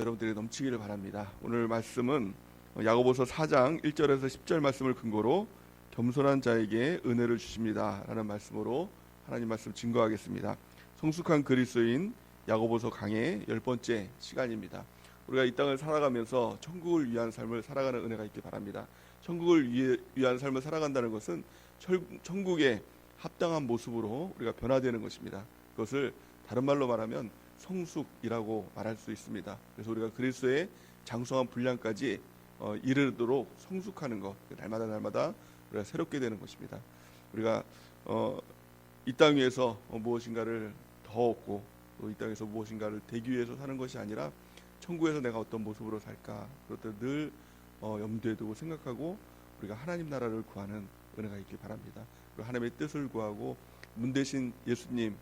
여러분들이 넘치기를 바랍니다. 오늘 말씀은 야고보서 4장 1절에서 10절 말씀을 근거로 겸손한 자에게 은혜를 주십니다라는 말씀으로 하나님 말씀 증거하겠습니다. 성숙한 그리스도인 야고보서 강의 열 번째 시간입니다. 우리가 이 땅을 살아가면서 천국을 위한 삶을 살아가는 은혜가 있기 바랍니다. 천국을 위해, 위한 삶을 살아간다는 것은 철, 천국의 합당한 모습으로 우리가 변화되는 것입니다. 그것을 다른 말로 말하면 성숙이라고 말할 수 있습니다. 그래서 우리가 그리스도의 장성한 분량까지 어, 이르도록 성숙하는 것, 날마다 날마다 우리가 새롭게 되는 것입니다. 우리가 어, 이 땅 위에서 어, 무엇인가를 더 얻고 또 이 땅에서 무엇인가를 되기 위해서 사는 것이 아니라 천국에서 내가 어떤 모습으로 살까 그것들 늘 어, 염두에 두고 생각하고 우리가 하나님 나라를 구하는 은혜가 있길 바랍니다. 하나님의 뜻을 구하고 문 대신 예수님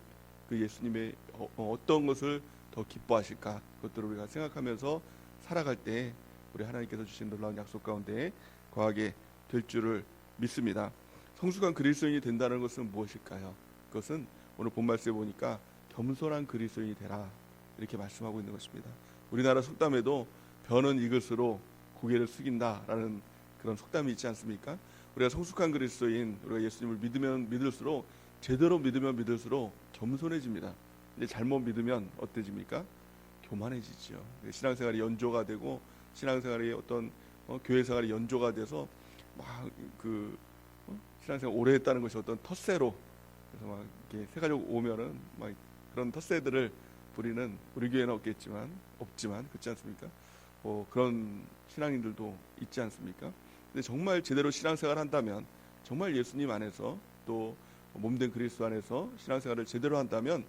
그 예수님의 어, 어, 어떤 것을 더 기뻐하실까 그것들을 우리가 생각하면서 살아갈 때 우리 하나님께서 주신 놀라운 약속 가운데 거하게 될 줄을 믿습니다. 성숙한 그리스도인이 된다는 것은 무엇일까요? 그것은 오늘 본 말씀에 보니까 겸손한 그리스도인이 되라 이렇게 말씀하고 있는 것입니다. 우리나라 속담에도 변은 이것으로 고개를 숙인다라는 그런 속담이 있지 않습니까? 우리가 성숙한 그리스도인 우리가 예수님을 믿으면 믿을수록 제대로 믿으면 믿을수록 겸손해집니다. 이제 잘못 믿으면 어때집니까? 교만해지죠. 신앙생활이 연조가 되고 신앙생활이 어떤 어, 교회 생활이 연조가 돼서 막그 어? 신앙생활 오래 했다는 것이 어떤 텃세로 그래서 막 이렇게 새 가족 오면은 막 그런 텃세들을 부리는 우리 교회는 없겠지만 없지만 그렇지 않습니까? 뭐 그런 신앙인들도 있지 않습니까? 근데 정말 제대로 신앙생활 한다면 정말 예수님 안에서 또 몸된 그리스도 안에서 신앙생활을 제대로 한다면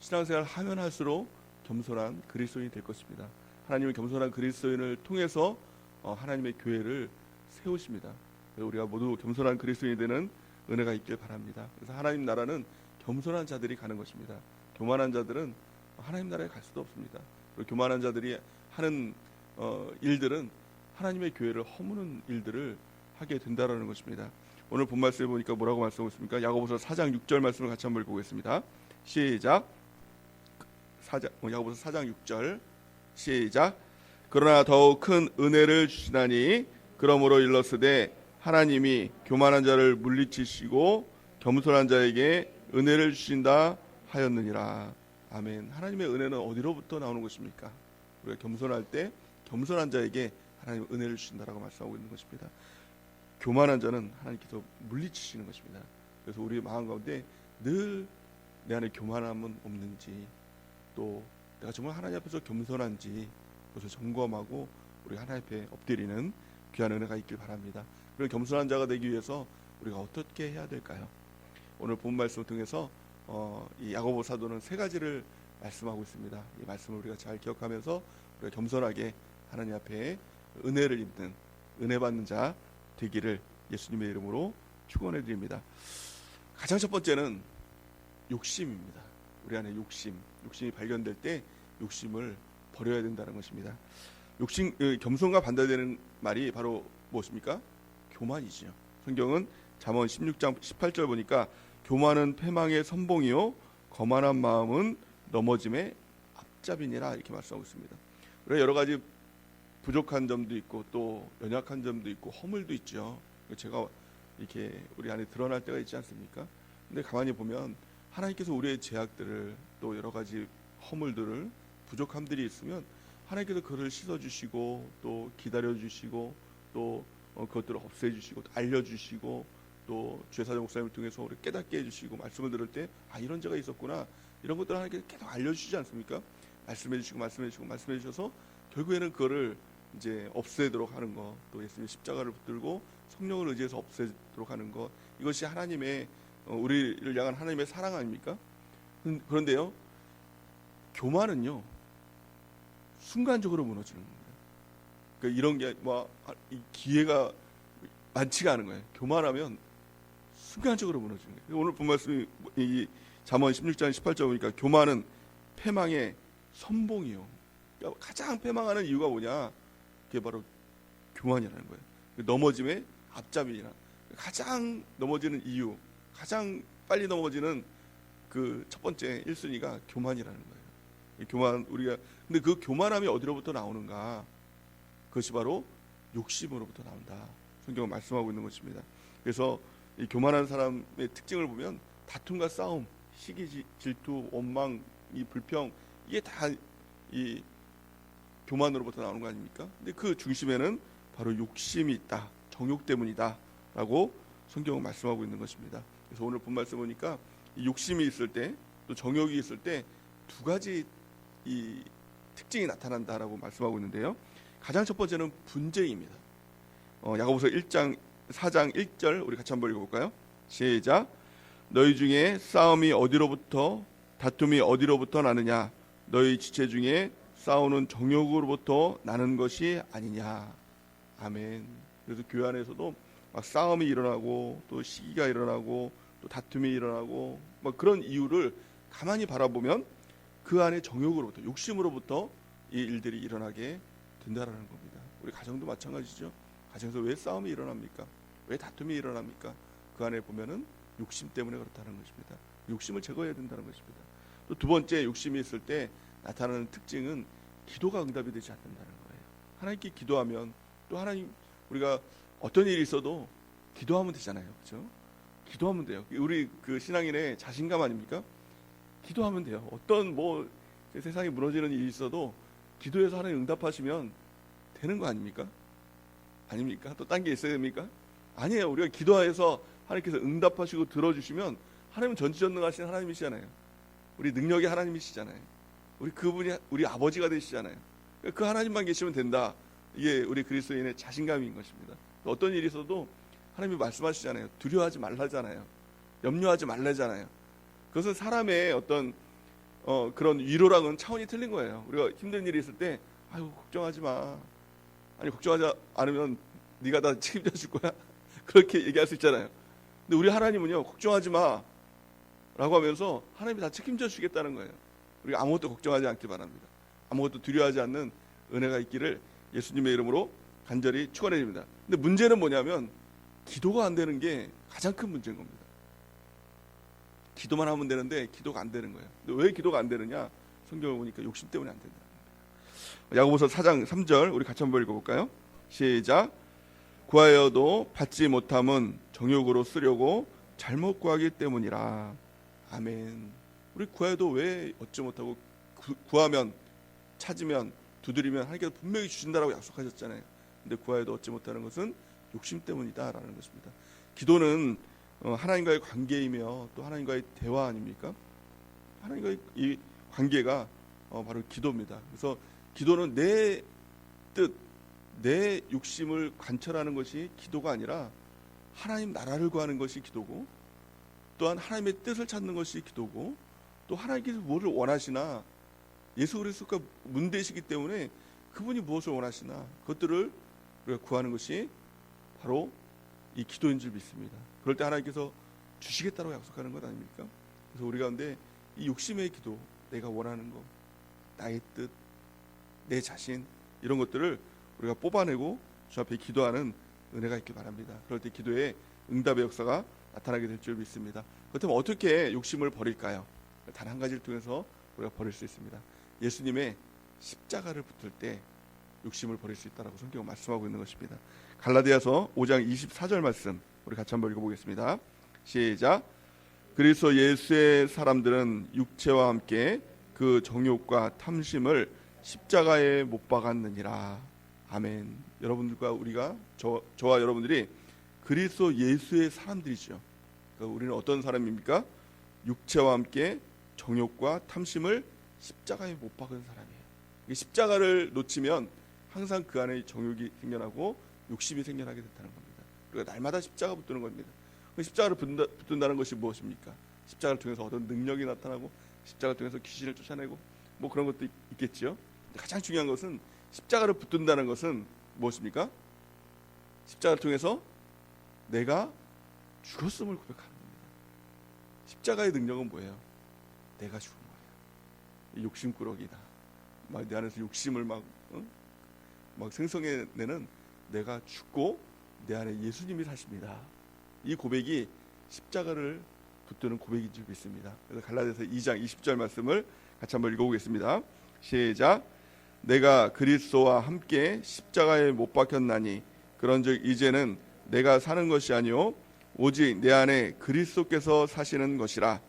신앙생활 하면 할수록 겸손한 그리스도인이 될 것입니다. 하나님은 겸손한 그리스도인을 통해서 어, 하나님의 교회를 세우십니다. 우리가 모두 겸손한 그리스도인이 되는 은혜가 있길 바랍니다. 그래서 하나님 나라는 겸손한 자들이 가는 것입니다. 교만한 자들은 하나님 나라에 갈 수도 없습니다. 그리고 교만한 자들이 하는 어, 일들은 하나님의 교회를 허무는 일들을 하게 된다라는 것입니다. 오늘 본 말씀에 보니까 뭐라고 말씀하고 있습니까? 야고보서 4장 6절 말씀을 같이 한번 보겠습니다. 시작. 4장 어, 야고보서 4장 6절 시작. 그러나 더욱 큰 은혜를 주시나니 그러므로 일러스되 하나님이 교만한 자를 물리치시고 겸손한 자에게 은혜를 주신다 하였느니라. 아멘. 하나님의 은혜는 어디로부터 나오는 것입니까? 우리가 겸손할 때 겸손한 자에게 하나님 은혜를 주신다라고 말씀하고 있는 것입니다. 교만한 자는 하나님께서 물리치시는 것입니다. 그래서 우리 마음 가운데 늘 내 안에 교만함은 없는지 또 내가 정말 하나님 앞에서 겸손한지 그것을 점검하고 우리 하나님 앞에 엎드리는 귀한 은혜가 있길 바랍니다. 그런 겸손한 자가 되기 위해서 우리가 어떻게 해야 될까요? 오늘 본 말씀을 통해서 어, 이 야고보 사도는 세 가지를 말씀하고 있습니다. 이 말씀을 우리가 잘 기억하면서 우리가 겸손하게 하나님 앞에 은혜를 입는 은혜 받는 자 되기를 예수님의 이름으로 축원해 드립니다. 가장 첫 번째는 욕심입니다. 우리 안에 욕심, 욕심이 발견될 때 욕심을 버려야 된다는 것입니다. 욕심, 어, 겸손과 반대되는 말이 바로 무엇입니까? 교만이지요. 성경은 잠언 16장 18절 보니까 교만은 패망의 선봉이요 거만한 마음은 넘어짐의 앞잡이니라 이렇게 말씀하고 있습니다. 우리가 여러 가지 부족한 점도 있고 또 연약한 점도 있고 허물도 있죠. 제가 이렇게 우리 안에 드러날 때가 있지 않습니까? 근데 가만히 보면 하나님께서 우리의 제약들을 또 여러 가지 허물들을 부족함들이 있으면 하나님께서 그를 씻어 주시고 또 기다려 주시고 또 어, 그것들을 없애 주시고 알려 주시고 또 주의사장 목사님을 통해서 우리 깨닫게 해 주시고 말씀을 들을 때 아 이런 죄가 있었구나 이런 것들을 하나님께서 계속 알려 주시지 않습니까? 말씀해 주시고 말씀해 주시고 말씀해 주셔서 결국에는 그거를 이제 없애도록 하는 것, 또 예수님의 십자가를 붙들고 성령을 의지해서 없애도록 하는 것, 이것이 하나님의 어, 우리를 향한 하나님의 사랑 아닙니까? 음, 그런데요, 교만은요 순간적으로 무너지는 겁니다. 그러니까 이런 게뭐 기회가 많지가 않은 거예요. 교만하면 순간적으로 무너지는 거예요. 오늘 본 말씀이 이 잠언 16장 18절 보니까 교만은 패망의 선봉이요. 그러니까 가장 패망하는 이유가 뭐냐? 그게 바로 교만이라는 거예요. 넘어짐의 앞잡이라. 가장 넘어지는 이유, 가장 빨리 넘어지는 그 첫 번째 1순위가 교만이라는 거예요. 이 교만 우리가 근데 그 교만함이 어디로부터 나오는가? 그것이 바로 욕심으로부터 나온다. 성경은 말씀하고 있는 것입니다. 그래서 이 교만한 사람의 특징을 보면 다툼과 싸움, 시기, 지- 질투, 원망, 이 불평 이게 다 이 교만으로부터 나오는 거 아닙니까? 근데 그 중심에는 바로 욕심이 있다, 정욕 때문이다라고 성경은 말씀하고 있는 것입니다. 그래서 오늘 본 말씀 보니까 이 욕심이 있을 때, 또 정욕이 있을 때 두 가지 이 특징이 나타난다라고 말씀하고 있는데요. 가장 첫 번째는 분쟁입니다. 어, 야고보서 1장 4장 1절 우리 같이 한번 읽어볼까요? 시작. 너희 중에 싸움이 어디로부터 다툼이 어디로부터 나느냐? 너희 지체 중에 싸우는 정욕으로부터 나는 것이 아니냐? 아멘. 그래서 교회 안에서도 막 싸움이 일어나고 또 시기가 일어나고 또 다툼이 일어나고 막 그런 이유를 가만히 바라보면 그 안에 정욕으로부터 욕심으로부터 이 일들이 일어나게 된다라는 겁니다. 우리 가정도 마찬가지죠. 가정에서 왜 싸움이 일어납니까? 왜 다툼이 일어납니까? 그 안에 보면은 욕심 때문에 그렇다는 것입니다. 욕심을 제거해야 된다는 것입니다. 또 두 번째 욕심이 있을 때 나타나는 특징은 기도가 응답이 되지 않는다는 거예요. 하나님께 기도하면 또 하나님 우리가 어떤 일이 있어도 기도하면 되잖아요. 그렇죠? 기도하면 돼요. 우리 그 신앙인의 자신감 아닙니까? 기도하면 돼요. 어떤 뭐 세상에 무너지는 일이 있어도 기도해서 하나님 응답하시면 되는 거 아닙니까? 아닙니까? 또 딴 게 있어야 됩니까? 아니에요. 우리가 기도해서 하나님께서 응답하시고 들어주시면 하나님은 전지전능하신 하나님이시잖아요. 우리 능력의 하나님이시잖아요. 우리 그분이 우리 아버지가 되시잖아요. 그 하나님만 계시면 된다. 이게 우리 그리스도인의 자신감인 것입니다. 또 어떤 일이 있어도 하나님이 말씀하시잖아요. 두려워하지 말라잖아요. 염려하지 말라잖아요. 그것은 사람의 어떤 어, 그런 위로랑은 차원이 틀린 거예요. 우리가 힘든 일이 있을 때 아유 걱정하지 마. 아니 걱정하지 않으면 네가 다 책임져 줄 거야. 그렇게 얘기할 수 있잖아요. 근데 우리 하나님은요 걱정하지 마라고 하면서 하나님이 다 책임져 주겠다는 거예요. 우리가 아무것도 걱정하지 않기 바랍니다. 아무것도 두려워하지 않는 은혜가 있기를 예수님의 이름으로 간절히 축원해 드립니다. 근데 문제는 뭐냐면 기도가 안 되는 게 가장 큰 문제인 겁니다. 기도만 하면 되는데 기도가 안 되는 거예요. 근데 왜 기도가 안 되느냐? 성경을 보니까 욕심 때문에 안 된다. 야고보서 4장 3절 우리 같이 한번 읽어볼까요? 시작. 구하여도 받지 못함은 정욕으로 쓰려고 잘못 구하기 때문이라. 아멘. 우리 구하여도 왜 얻지 못하고 구, 구하면 찾으면 두드리면 하나님께서 분명히 주신다라고 약속하셨잖아요. 근데 구하여도 얻지 못하는 것은 욕심 때문이다라는 것입니다. 기도는 어, 하나님과의 관계이며 또 하나님과의 대화 아닙니까? 하나님과의 이 관계가 어, 바로 기도입니다. 그래서 기도는 내 뜻, 내 욕심을 관철하는 것이 기도가 아니라 하나님 나라를 구하는 것이 기도고 또한 하나님의 뜻을 찾는 것이 기도고 또 하나님께서 무엇을 원하시나 예수 그리스도가 문대시기 때문에 그분이 무엇을 원하시나 그것들을 우리가 구하는 것이 바로 이 기도인 줄 믿습니다. 그럴 때 하나님께서 주시겠다고 약속하는 것 아닙니까? 그래서 우리 가운데 이 욕심의 기도, 내가 원하는 것, 나의 뜻, 내 자신 이런 것들을 우리가 뽑아내고 주 앞에 기도하는 은혜가 있길 바랍니다. 그럴 때 기도에 응답의 역사가 나타나게 될 줄 믿습니다. 그렇다면 어떻게 욕심을 버릴까요? 단 한 가지를 통해서 우리가 버릴 수 있습니다. 예수님의 십자가를 붙을 때 욕심을 버릴 수 있다라고 성경은 말씀하고 있는 것입니다. 갈라디아서 5장 24절 말씀 우리 같이 한번 읽어보겠습니다. 시작. 그리스도 예수의 사람들은 육체와 함께 그 정욕과 탐심을 십자가에 못 박았느니라. 아멘. 여러분들과 우리가 저, 저와 여러분들이 그리스도 예수의 사람들이죠. 그러니까 우리는 어떤 사람입니까? 육체와 함께 정욕과 탐심을 십자가에 못 박은 사람이에요. 이 십자가를 놓치면 항상 그 안에 정욕이 생겨나고 욕심이 생겨나게 된다는 겁니다. 우리가 날마다 십자가 붙드는 겁니다. 그 십자가를 붙는다, 붙든다는 것이 무엇입니까? 십자가를 통해서 어떤 능력이 나타나고 십자가를 통해서 귀신을 쫓아내고 뭐 그런 것도 있, 있겠지요. 가장 중요한 것은 십자가를 붙든다는 것은 무엇입니까? 십자가를 통해서 내가 죽었음을 고백하는 겁니다. 십자가의 능력은 뭐예요? 내가 죽은 거예요. 욕심꾸러기다. 막 내 안에서 욕심을 막, 어? 막 생성해내는 내가 죽고 내 안에 예수님이 사십니다. 이 고백이 십자가를 붙드는 고백인 줄 믿습니다. 그래서 갈라디아서 2장 20절 말씀을 같이 한번 읽어보겠습니다. 시작. 내가 그리스도와 함께 십자가에 못 박혔나니 그런즉 이제는 내가 사는 것이 아니요 오직 내 안에 그리스도께서 사시는 것이라.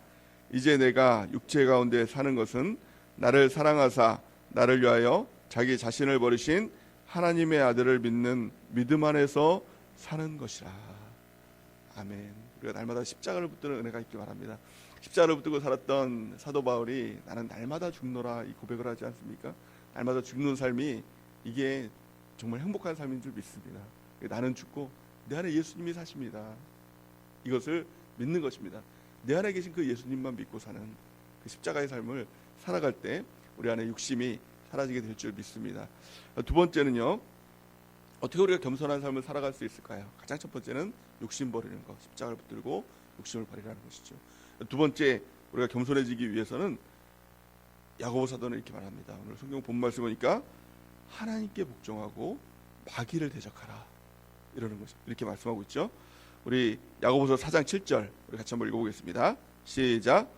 이제 내가 육체 가운데 사는 것은 나를 사랑하사 나를 위하여 자기 자신을 버리신 하나님의 아들을 믿는 믿음 안에서 사는 것이라. 아멘. 우리가 날마다 십자가를 붙드는 은혜가 있기 바랍니다. 십자가를 붙들고 살았던 사도 바울이 나는 날마다 죽노라 이 고백을 하지 않습니까? 날마다 죽는 삶이 이게 정말 행복한 삶인 줄 믿습니다. 나는 죽고 내 안에 예수님이 사십니다. 이것을 믿는 것입니다. 내 안에 계신 그 예수님만 믿고 사는 그 십자가의 삶을 살아갈 때 우리 안에 육심이 사라지게 될 줄 믿습니다. 두 번째는요. 어떻게 우리가 겸손한 삶을 살아갈 수 있을까요? 가장 첫 번째는 욕심 버리는 것, 십자가를 붙들고 욕심을 버리라는 것이죠. 두 번째 우리가 겸손해지기 위해서는 야고보 사도는 이렇게 말합니다. 오늘 성경 본 말씀 보니까 하나님께 복종하고 마귀를 대적하라 이러는 것이 이렇게 말씀하고 있죠. 우리 야고보서 4장 7절 우리 같이 한번 읽어보겠습니다. 시작.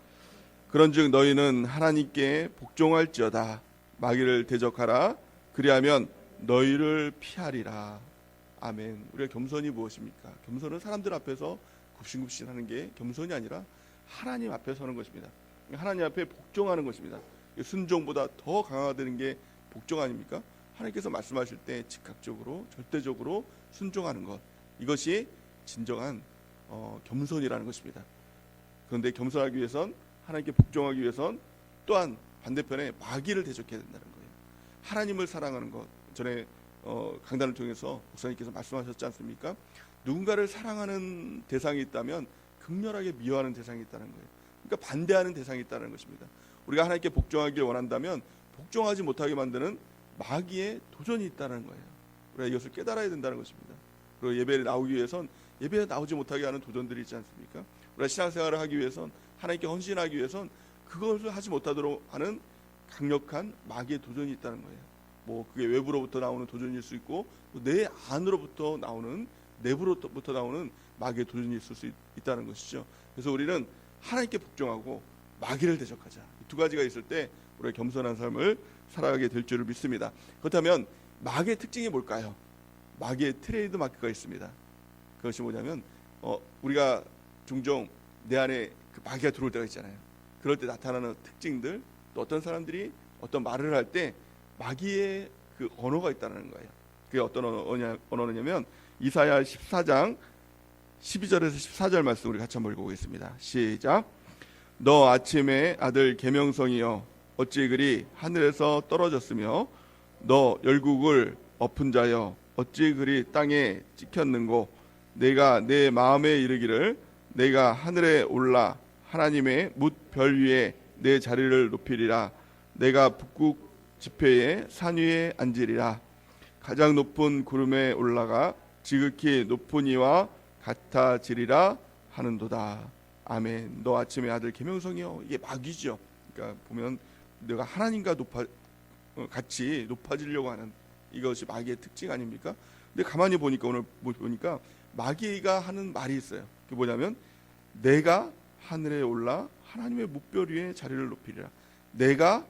그런즉 너희는 하나님께 복종할지어다 마귀를 대적하라 그리하면 너희를 피하리라. 아멘. 우리가 겸손이 무엇입니까? 겸손은 사람들 앞에서 굽신굽신 하는 게 겸손이 아니라 하나님 앞에 서는 것입니다. 하나님 앞에 복종하는 것입니다. 순종보다 더 강화되는 게 복종 아닙니까? 하나님께서 말씀하실 때 즉각적으로 절대적으로 순종하는 것 이것이 진정한 어, 겸손이라는 것입니다. 그런데 겸손하기 위해선 하나님께 복종하기 위해선 또한 반대편에 마귀를 대적해야 된다는 거예요. 하나님을 사랑하는 것 전에 어, 강단을 통해서 목사님께서 말씀하셨지 않습니까? 누군가를 사랑하는 대상이 있다면 극렬하게 미워하는 대상이 있다는 거예요. 그러니까 반대하는 대상이 있다는 것입니다. 우리가 하나님께 복종하길 원한다면 복종하지 못하게 만드는 마귀의 도전이 있다는 거예요. 우리가 이것을 깨달아야 된다는 것입니다. 그리고 예배에 나오기 위해선 예배에 나오지 못하게 하는 도전들이 있지 않습니까? 우리가 신앙생활을 하기 위해선 하나님께 헌신하기 위해선 그것을 하지 못하도록 하는 강력한 마귀의 도전이 있다는 거예요. 뭐 그게 외부로부터 나오는 도전일 수 있고 내 안으로부터 나오는 내부로부터 나오는 마귀의 도전이 있을 수 있, 있다는 것이죠. 그래서 우리는 하나님께 복종하고 마귀를 대적하자. 두 가지가 있을 때 우리가 겸손한 삶을 살아가게 될 줄을 믿습니다. 그렇다면 마귀의 특징이 뭘까요? 마귀의 트레이드 마크가 있습니다. 그것이 뭐냐면 어, 우리가 종종 내 안에 그 마귀가 들어올 때가 있잖아요. 그럴 때 나타나는 특징들 또 어떤 사람들이 어떤 말을 할 때 마귀의 그 언어가 있다는 거예요. 그게 어떤 언어냐, 언어냐면 이사야 14장 12절에서 14절 말씀 우리 같이 한번 읽어보겠습니다. 시작. 너 아침에 아들 계명성이여 어찌 그리 하늘에서 떨어졌으며 너 열국을 엎은 자여 어찌 그리 땅에 찍혔는고 내가 내 마음에 이르기를 내가 하늘에 올라 하나님의 뭇별 위에 내 자리를 높이리라. 내가 북극 지폐의 산 위에 앉으리라. 가장 높은 구름에 올라가 지극히 높은 이와 같아지리라 하는도다. 아멘. 너 아침에 아들 계명성이여 이게 마귀죠. 그러니까 보면 내가 하나님과 높아 어, 같이 높아지려고 하는 이것이 마귀의 특징 아닙니까? 근데 가만히 보니까 오늘 보니까 마귀가 하는 말이 있어요. 그게 뭐냐면 내가 하늘에 올라 하나님의 묵별 위에 자리를 높이리라. 내가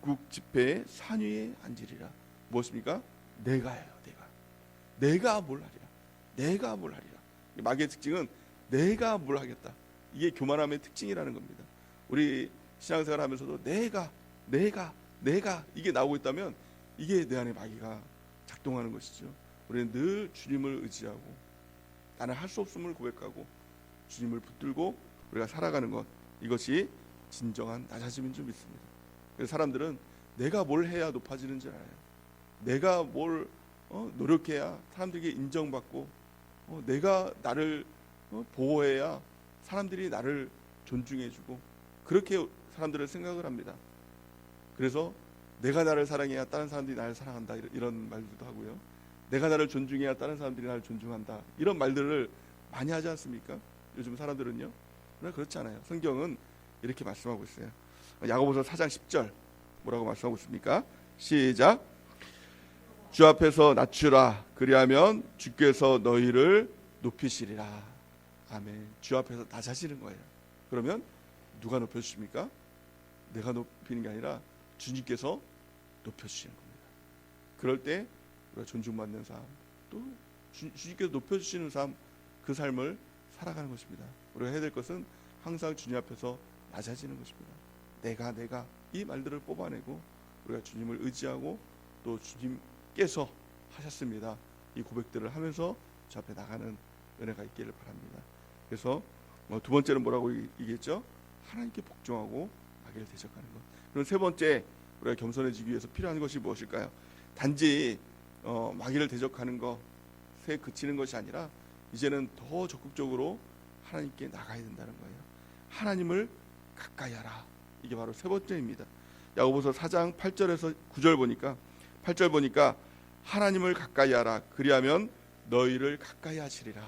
북극 지폐의 산 위에 앉으리라. 무엇입니까? 내가예요. 내가. 내가 뭘 하리라. 내가 뭘 하리라. 마귀의 특징은 내가 뭘 하겠다. 이게 교만함의 특징이라는 겁니다. 우리 신앙생활 하면서도 내가 내가 내가 이게 나오고 있다면 이게 내 안에 마귀가 작동하는 것이죠. 우리는 늘 주님을 의지하고 나는 할 수 없음을 고백하고 주님을 붙들고 우리가 살아가는 것 이것이 진정한 낮아짐인 줄 믿습니다. 그래서 사람들은 내가 뭘 해야 높아지는 줄 알아요. 내가 뭘 어, 노력해야 사람들에게 인정받고 어, 내가 나를 어, 보호해야 사람들이 나를 존중해주고 그렇게 사람들은 생각을 합니다. 그래서 내가 나를 사랑해야 다른 사람들이 나를 사랑한다 이런 말들도 하고요. 내가 나를 존중해야 다른 사람들이 나를 존중한다 이런 말들을 많이 하지 않습니까? 요즘 사람들은요. 그러나 그렇지 않아요. 성경은 이렇게 말씀하고 있어요. 야고보서 4장 10절 뭐라고 말씀하고 있습니까? 시작. 주 앞에서 낮추라 그리하면 주께서 너희를 높이시리라. 아멘. 주 앞에서 낮아지는 거예요. 그러면 누가 높여 주십니까? 내가 높이는 게 아니라 주님께서 높여 주시는 겁니다. 그럴 때 우리가 존중받는 삶, 또 주, 주님께서 높여주시는 삶, 그 삶을 살아가는 것입니다. 우리가 해야 될 것은 항상 주님 앞에서 낮아지는 것입니다. 내가 내가 이 말들을 뽑아내고 우리가 주님을 의지하고 또 주님께서 하셨습니다. 이 고백들을 하면서 주 앞에 나가는 은혜가 있기를 바랍니다. 그래서 어, 두 번째는 뭐라고 얘기- 얘기했죠? 하나님께 복종하고 마귀를 대적하는 것. 그럼 세 번째 우리가 겸손해지기 위해서 필요한 것이 무엇일까요? 단지 어, 마귀를 대적하는 것에 그치는 것이 아니라 이제는 더 적극적으로 하나님께 나가야 된다는 거예요. 하나님을 가까이 하라. 이게 바로 세 번째입니다. 야고보서 4장 8절에서 9절 보니까 8절 보니까 하나님을 가까이 하라. 그리하면 너희를 가까이 하시리라.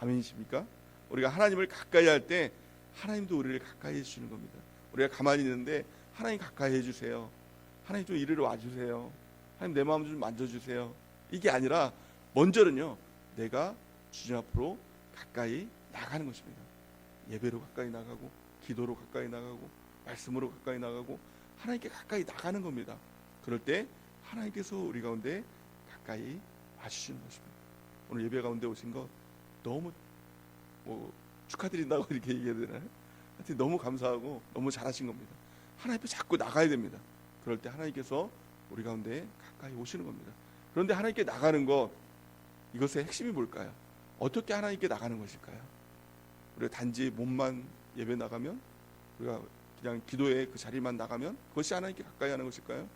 아멘이십니까? 우리가 하나님을 가까이 할 때 하나님도 우리를 가까이 해 주시는 겁니다. 우리가 가만히 있는데 하나님 가까이 해 주세요. 하나님 좀 이리로 와 주세요. 하나님 내 마음 좀 만져 주세요. 이게 아니라 먼저는요. 내가 주님 앞으로 가까이 나가는 것입니다. 예배로 가까이 나가고 기도로 가까이 나가고 말씀으로 가까이 나가고 하나님께 가까이 나가는 겁니다. 그럴 때 하나님께서 우리 가운데 가까이 와주시는 것입니다. 오늘 예배 가운데 오신 거 너무 뭐 축하드린다고 이렇게 얘기해야 되나요? 하여튼 너무 감사하고 너무 잘하신 겁니다. 하나님 앞에 자꾸 나가야 됩니다. 그럴 때 하나님께서 우리 가운데 가까이 오시는 겁니다. 그런데 하나님께 나가는 것 이것의 핵심이 뭘까요? 어떻게 하나님께 나가는 것일까요? 우리가 단지 몸만 예배 나가면 우리가 그냥 기도의 그 자리만 나가면 그것이 하나님께 가까이 하는 것일까요?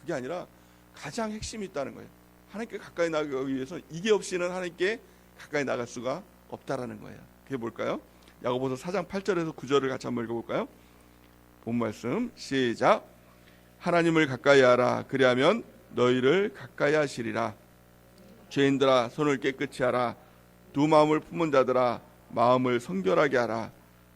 그게 아니라 가장 핵심이 있다는 거예요. 하나님께 가까이 나가기 위해서 이게 없이는 하나님께 가까이 나갈 수가 없다라는 거예요. 그게 뭘까요? 야고보서 4장 8절에서 9절을 같이 한번 읽어볼까요? 본 말씀 시작. 하나님을 가까이 하라. 그리하면 너희를 가까이 하시리라. 죄인들아 손을 깨끗이 하라. 두 마음을 품은 자들아 마음을 성결하게 하라.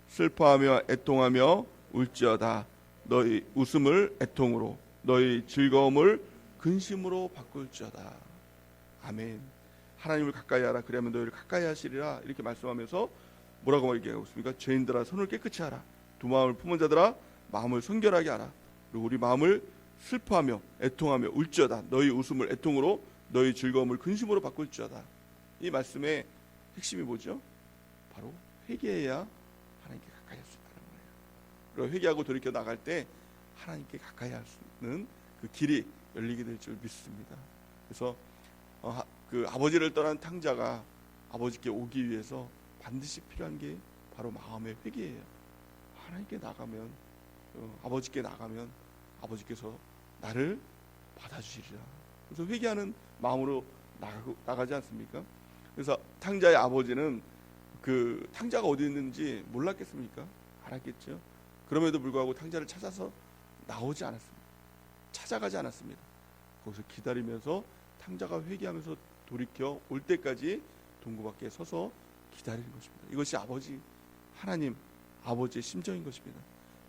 슬퍼하며 애통하며 울지어다. 너희 웃음을 애통으로 너희 즐거움을 근심으로 바꿀지어다. 아멘. 하나님을 가까이 하라. 그러면 너희를 가까이 하시리라. 이렇게 말씀하면서 뭐라고 얘기하고 있습니까? 죄인들아 손을 깨끗이 하라. 두 마음을 품은 자들아 마음을 성결하게 하라. 그리고 우리 마음을 슬퍼하며 애통하며 울지어다. 너희 웃음을 애통으로 너희 즐거움을 근심으로 바꿀지어다. 이 말씀의 핵심이 뭐죠? 바로 회개해야 하나님께 가까이 할 수 있다는 거예요. 그리고 회개하고 돌이켜 나갈 때 하나님께 가까이 할 수 있는 그 길이 열리게 될 줄 믿습니다. 그래서 어, 하- 그 아버지를 떠난 탕자가 아버지께 오기 위해서 반드시 필요한 게 바로 마음의 회개예요. 하나님께 나가면 어, 아버지께 나가면 아버지께서 나를 받아주시리라. 그래서 회개하는 마음으로 나가고, 나가지 않습니까? 그래서 탕자의 아버지는 그 탕자가 어디 있는지 몰랐겠습니까? 알았겠죠. 그럼에도 불구하고 탕자를 찾아서 나오지 않았습니다. 찾아가지 않았습니다. 거기서 기다리면서 탕자가 회개하면서 돌이켜 올 때까지 동구 밖에 서서 기다리는 것입니다. 이것이 아버지 하나님 아버지의 심정인 것입니다.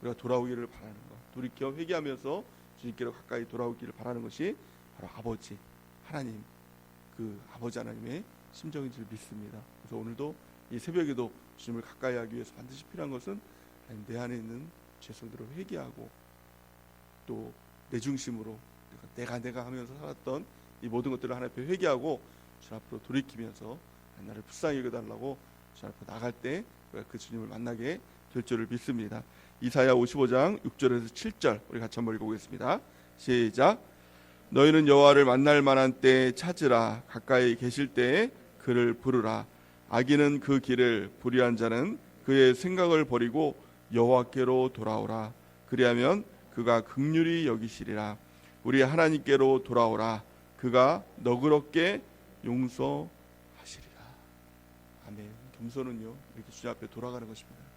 우리가 돌아오기를 바라는 것, 돌이켜 회개하면서 주님께로 가까이 돌아오기를 바라는 것이 바로 아버지 하나님 그 아버지 하나님의 심정인 줄 믿습니다. 그래서 오늘도 이 새벽에도 주님을 가까이 하기 위해서 반드시 필요한 것은 내 안에 있는 죄성들을 회개하고 또 내 중심으로 내가 내가 하면서 살았던 이 모든 것들을 하나님 앞에 회개하고 주 앞으로 돌이키면서 나를 불쌍히 여겨달라고 주 앞으로 나갈 때 그 주님을 만나게 될 줄을 믿습니다. 이사야 55장 6절에서 7절 우리 같이 한번 읽어보겠습니다. 시작. 너희는 여호와를 만날 만한 때에 찾으라. 가까이 계실 때에 그를 부르라. 악인은 그 길을 불의한 자는 그의 생각을 버리고 여호와께로 돌아오라. 그리하면 그가 극률이 여기시리라. 우리 하나님께로 돌아오라. 그가 너그럽게 용서하시리라. 아멘. 겸손은요 이렇게 주님 앞에 돌아가는 것입니다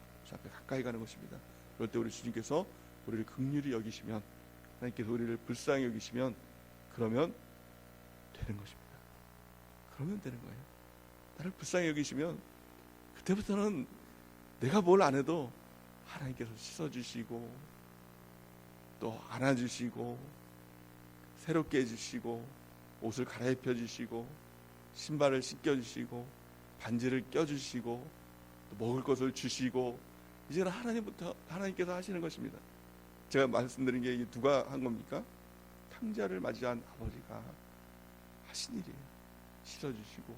가까이 가는 것입니다. 그럴 때 우리 주님께서 우리를 극률이 여기시면 하나님께서 우리를 불쌍히 여기시면 그러면 되는 것입니다. 그러면 되는 거예요. 나를 불쌍히 여기시면 그때부터는 내가 뭘 안 해도 하나님께서 씻어주시고 또 안아주시고 새롭게 해주시고 옷을 갈아입혀 주시고 신발을 씻겨 주시고 반지를 껴 주시고 또 먹을 것을 주시고 이제는 하나님부터 하나님께서 하시는 것입니다. 제가 말씀드린 게 누가 한 겁니까? 탕자를 맞이한 아버지가 하신 일이에요. 씻어주시고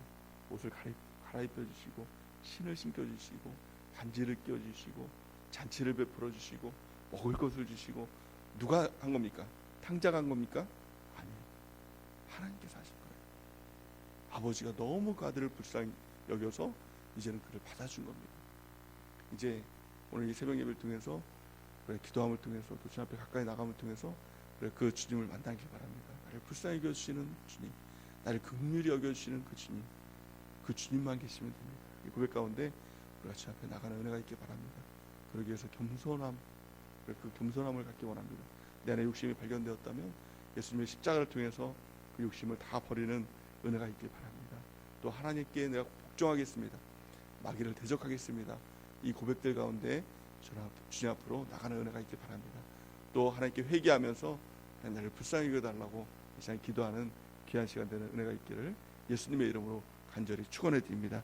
옷을 갈아입, 갈아입혀 주시고 신을 신겨 주시고 반지를 끼워 주시고 잔치를 베풀어 주시고 먹을 것을 주시고 누가 한 겁니까? 탕자가 한 겁니까? 아니에요. 하나님께서 하신 거예요. 아버지가 너무 그 아들을 불쌍히 여겨서 이제는 그를 받아준 겁니다. 이제 오늘 이 새벽 예배를 통해서 그래, 기도함을 통해서 또 주님 앞에 가까이 나감을 통해서 그래, 그 주님을 만나길 바랍니다. 나를 불쌍히 여겨주시는 주님, 나를 극률히 여겨주시는 그 주님, 그 주님만 계시면 됩니다. 이 고백 가운데 우리가 주님 앞에 나가는 은혜가 있길 바랍니다. 그러기 위해서 겸손함, 그 겸손함을 갖기 원합니다. 내 안에 욕심이 발견되었다면 예수님의 십자가를 통해서 그 욕심을 다 버리는 은혜가 있길 바랍니다. 또 하나님께 내가 복종하겠습니다. 마귀를 대적하겠습니다. 이 고백들 가운데 주님 앞으로 나가는 은혜가 있길 바랍니다. 또 하나님께 회개하면서 나를 불쌍히 여겨달라고 이 시간 기도하는 귀한 시간 되는 은혜가 있기를 예수님의 이름으로 간절히 축원해 드립니다.